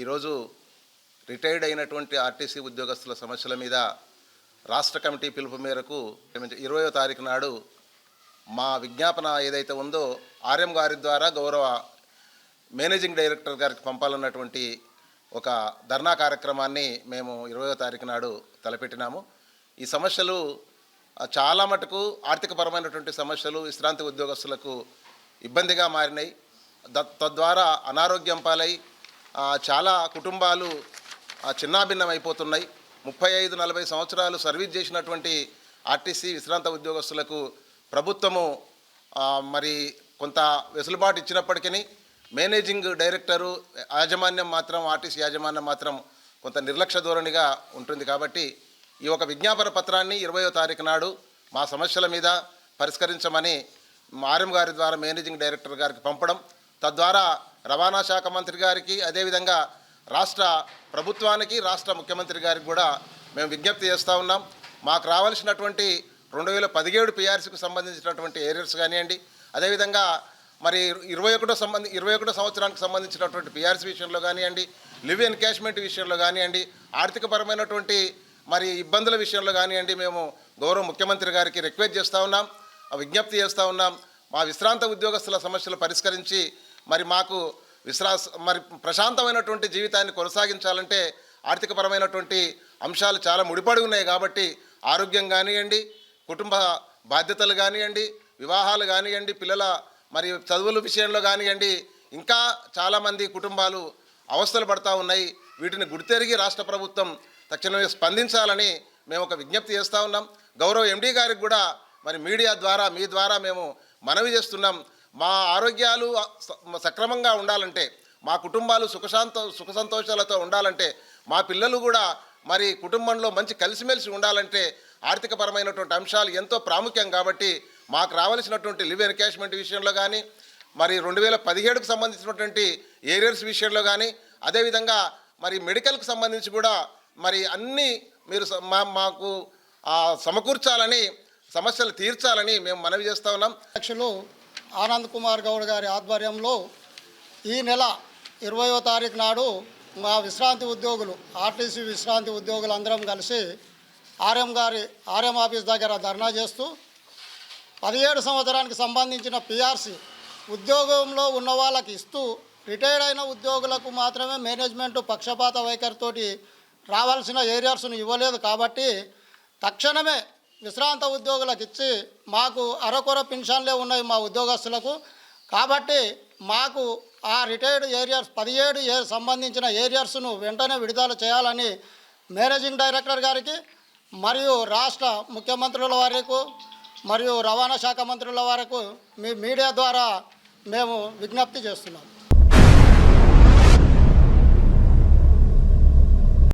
ఈరోజు రిటైర్డ్ అయినటువంటి ఆర్టీసీ ఉద్యోగస్తుల సమస్యల మీద రాష్ట్ర కమిటీ పిలుపు మేరకు ఇరవయో తారీఖు నాడు మా విజ్ఞాపన ఏదైతే ఉందో ఆర్ఎం గారి ద్వారా గౌరవ మేనేజింగ్ డైరెక్టర్ గారికి పంపాలన్నటువంటి ఒక ధర్నా కార్యక్రమాన్ని మేము ఇరవయో తారీఖు నాడు తలపెట్టినాము. ఈ సమస్యలు చాలా మటుకు ఆర్థికపరమైనటువంటి సమస్యలు విశ్రాంతి ఉద్యోగస్తులకు ఇబ్బందిగా మారినాయి. తద్వారా అనారోగ్యం పాలై చాలా కుటుంబాలు చిన్నాభిన్నమైపోతున్నాయి. ముప్పై ఐదు నలభై సంవత్సరాలు సర్వీస్ చేసినటువంటి ఆర్టీసీ విశ్రాంత ఉద్యోగస్తులకు ప్రభుత్వము మరి కొంత వెసులుబాటు ఇచ్చినప్పటికీ మేనేజింగ్ డైరెక్టరు యాజమాన్యం మాత్రం ఆర్టీసీ యాజమాన్యం మాత్రం కొంత నిర్లక్ష్య ధోరణిగా ఉంటుంది కాబట్టి ఈ ఒక విజ్ఞాపన పత్రాన్ని ఇరవయో తారీఖు నాడు మా సమస్యల మీద పరిష్కరించమని ఆర్ఎం గారి ద్వారా మేనేజింగ్ డైరెక్టర్ గారికి పంపడం. తద్వారా రవాణా శాఖ మంత్రి గారికి అదేవిధంగా రాష్ట్ర ప్రభుత్వానికి రాష్ట్ర ముఖ్యమంత్రి గారికి కూడా మేము విజ్ఞప్తి చేస్తూ ఉన్నాం. మాకు రావాల్సినటువంటి రెండు వేల పదిహేడు పిఆర్సీకి సంబంధించినటువంటి ఏరియర్స్ కానివ్వండి అదేవిధంగా మరి ఇరవై ఒకటో సంబంధి ఇరవై ఒకటో సంవత్సరానికి సంబంధించినటువంటి పిఆర్సీ విషయంలో కానివ్వండి లివ్ ఎన్కాష్మెంట్ విషయంలో కానివ్వండి ఆర్థికపరమైనటువంటి మరి ఇబ్బందుల విషయంలో కానివ్వండి మేము గౌరవ ముఖ్యమంత్రి గారికి రిక్వెస్ట్ చేస్తూ ఉన్నాం విజ్ఞప్తి చేస్తూ ఉన్నాం. మా విశ్రాంత ఉద్యోగస్తుల సమస్యలు పరిష్కరించి మరి మాకు విశ్రాస మరి ప్రశాంతమైనటువంటి జీవితాన్ని కొనసాగించాలంటే ఆర్థికపరమైనటువంటి అంశాలు చాలా ముడిపడి ఉన్నాయి కాబట్టి ఆరోగ్యం కానివ్వండి కుటుంబ బాధ్యతలు కానివ్వండి వివాహాలు కానివ్వండి పిల్లల మరి చదువుల విషయంలో కానివ్వండి ఇంకా చాలామంది కుటుంబాలు అవస్థలు పడతా ఉన్నాయి. వీటిని గుర్తెరిగి రాష్ట్ర ప్రభుత్వం తక్షణమే స్పందించాలని మేము ఒక విజ్ఞప్తి చేస్తూ ఉన్నాం. గౌరవ ఎండీ గారికి కూడా మరి మీడియా ద్వారా మీ ద్వారా మేము మనవి చేస్తున్నాం. మా ఆరోగ్యాలు స- సక్రమంగా ఉండాలంటే మా కుటుంబాలు సుఖశాంత సుఖ సంతోషాలతో ఉండాలంటే మా పిల్లలు కూడా మరి కుటుంబంలో మంచి కలిసిమెలిసి ఉండాలంటే ఆర్థికపరమైనటువంటి అంశాలు ఎంతో ప్రాముఖ్యం కాబట్టి మాకు రావాల్సినటువంటి లివ్ ఎన్కాష్మెంట్ విషయంలో కానీ మరి రెండు వేల పదిహేడుకు సంబంధించినటువంటి ఏరియర్స్ విషయంలో కానీ అదేవిధంగా మరి మెడికల్కి సంబంధించి కూడా మరి అన్నీ మీరు మా మాకు సమకూర్చాలని సమస్యలు తీర్చాలని మేము మనవి చేస్తూ ఉన్నాం. అధ్యక్షులు ఆనంద్ కుమార్ గౌడ్ గారి ఆధ్వర్యంలో ఈ నెల ఇరవయో తారీఖు నాడు మా విశ్రాంతి ఉద్యోగులు ఆర్టీసీ విశ్రాంతి ఉద్యోగులు అందరం కలిసి ఆర్ఎం గారి ఆర్ఎం ఆఫీస్ దగ్గర ధర్నా చేస్తూ పదిహేడు సంవత్సరానికి సంబంధించిన పిఆర్సి ఉద్యోగంలో ఉన్న వాళ్ళకి ఇస్తూ రిటైర్డ్ అయిన ఉద్యోగులకు మాత్రమే మేనేజ్మెంట్ పక్షపాత వైఖరితోటి రావాల్సిన ఏరియాస్ను ఇవ్వలేదు కాబట్టి తక్షణమే విశ్రాంత ఉద్యోగులకు ఇచ్చి మాకు అరకొర పెన్షన్లే ఉన్నాయి మా ఉద్యోగస్తులకు. కాబట్టి మాకు ఆ రిటైర్డ్ ఏరియాస్ పదిహేడు ఏ సంబంధించిన ఏరియర్స్ను వెంటనే విడుదల చేయాలని మేనేజింగ్ డైరెక్టర్ గారికి మరియు రాష్ట్ర ముఖ్యమంత్రుల వారికి మరియు రవాణా శాఖ మంత్రుల వరకు మీ మీడియా ద్వారా మేము విజ్ఞప్తి చేస్తున్నాం.